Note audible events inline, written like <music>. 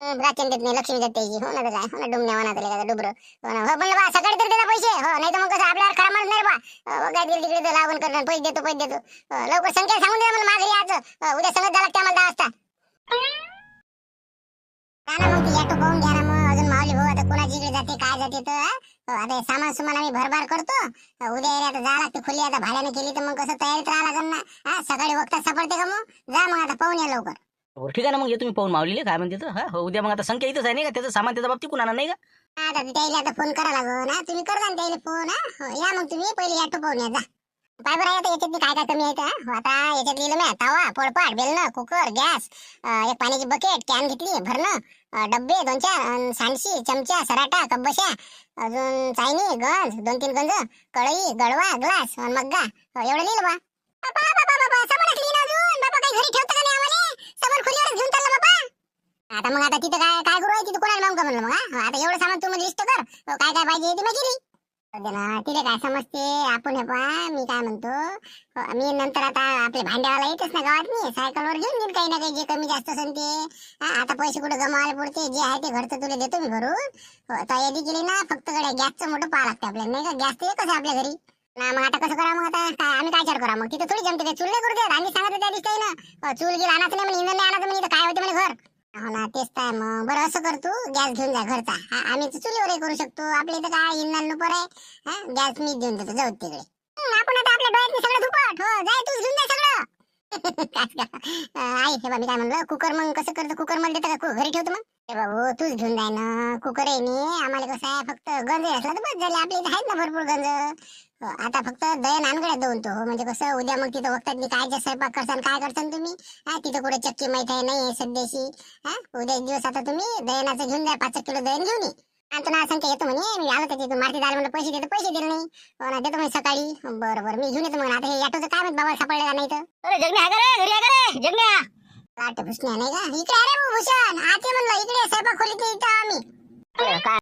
हं, देत नाही लक्ष्मी देत त्याची हो ना तर काय? हो ना डुमण्या म्हणा त्याला काय डुबर. हो ना हो म्हणलं बा सकाळी तर देता पैसे. हो नाही तर मग कसं आपल्यावर खरा माणूस नाही बा. हो, काय दिल तिकडे तर लागून करणार पैसे देतो पैसे देतो. हो, लवकर संख्या सांगून द्या मला माघारी आज हो, उद्या संगत द्या त्या मला दहा वाजता? ना मग ती ऑटो पाहून घ्या ना मग. अजून माऊली भाऊ आता कोणाची इकडे जाते काय जाते तर आता सामान सुमान आम्ही भरभार करतो. उद्या येईल आता जा लागते खुली. आता भाड्याने केली तर मग कसं तयारीत राहा लागेल ना? सकाळी वक्ता सापडते का मग? जा मग आता पाहून या लवकर. बरं ठीक आहे ना मग ये तुम्ही पाहून मावलीले काय म्हणते तर हा हो उद्या मग आता संख्या इथंच आहे नाही का? त्याचं सामान त्याच्या बाबतीत कुणा नाही का? आता त्याला आता फोन करा लागो ना तुम्ही करता ना त्याला फोन हा. हो, या मग तुम्ही पहिले ऑटो पाहून या जा. पाय बरं आता याच्यातली काय काय कमी आहे का हो, आता याच्यात लिहिलं मी तवा पोळपाट बेलणं कुकर गॅस एक पाण्याची बकेट कॅन घेतली भरणं अं, डब्बे दोन चार अन् सांडशी चमचा सराटा कब्बशा अजून चायनी गंज दोन तीन गंज कढई गडवा ग्लास अन् मग्गा हो, एवढं लिहिलं बा. बाबा, बाबा, बाबा, लिहिलं अजून. बाबा, काही घरी ठेवतं का नाही आम्हाला? सामान खोलीवरच घेऊन चाललं बाबा. आता मग आता तिथं काय काय करू आहे? तिथं कोणाला मागू का म्हणलं मग हा? हो, आता एवढं सामान तू म्हणजे लिस्ट कर. हो, काय काय पाहिजे ते मी केली जाऊ काय समजते? आपण हे पहा मी काय म्हणतो? हो, मी नंतर आता आपले भांड्यावाला येतच ना गावात मी सायकलवर घेऊन देईन काही ना काही जे कमी जास्त असेल ते. हा, आता पैसे कुठे गमावायला पुरते? जे आहे ते घरचं तुला देतो मी भरून. हो, तयारी केली ना फक्त गड्या गॅसचं मोठं पाहा लागतं आपल्याला नाही का? गॅस तर एकच आहे आपल्या घरी. ना मग आता कसं करा मग आता? काय आम्ही काय चार करा मग तिथं थोडी जमते ते चूल नाही करू देत? आम्ही सांगत त्या दिसतंय ना. अ, चूल गेला आणायचं नाही म्हणजे इंधन नाही आणायचं म्हणजे इथं काय होते म्हणजे घर? हो ना तेच तर मग. बरं असं कर तू. गॅस घेऊन जा घरचा. हा, आम्ही तर चुलीवरही करू शकतो. आपल्या इथं काय इंधन नुपर आहे? हा गॅस मी घेऊन देतो. जाऊ तिकडे. हं, आपण आता आपल्या डोळ्यात सगळं धुपट हो जाय तूच घेऊन जा सगळं. <laughs> काय का? अ, आई हे बा मी काय म्हणलं? कुकर मग कसं करतो? कुकरमध्ये देतं का? कु- घरी ठेवतो मग? बाबू तूच घेऊन जाय ना. कुकर आहे नी आम्हाला कसं आहे फक्त गंज असला तर बस झाले. आपल्या इथे आहेत ना भरपूर गंज. हो, आता फक्त दया नानगड्या देऊन तो. हो म्हणजे कसं उद्या मग तिथं बघतात मी काय जे स्वयंपाक करसान काय करसान तुम्ही. हा तिथं कुठे चक्की माहीत आहे नाही सध्याशी. हा उद्या एक दिवस आता तुम्ही दयानाचं घेऊन जा पाच किलो दहीन घेऊन ये. संख्या येतो म्हणे मी आलो त्याची मारती आले म्हणलं पैसे देतो पैसे दिले नाही हो ना देतो म्हणे सकाळी. बरं बरं मी घेऊन येतो मग. आता हे ऑटोचं काय माहीत बाबा सापडलं नाही तर. अरे जगण्या घरी जगण्या लाट भुसण्या नाही का? इकडे अरे भूषण. आते. म्हणलं इकडे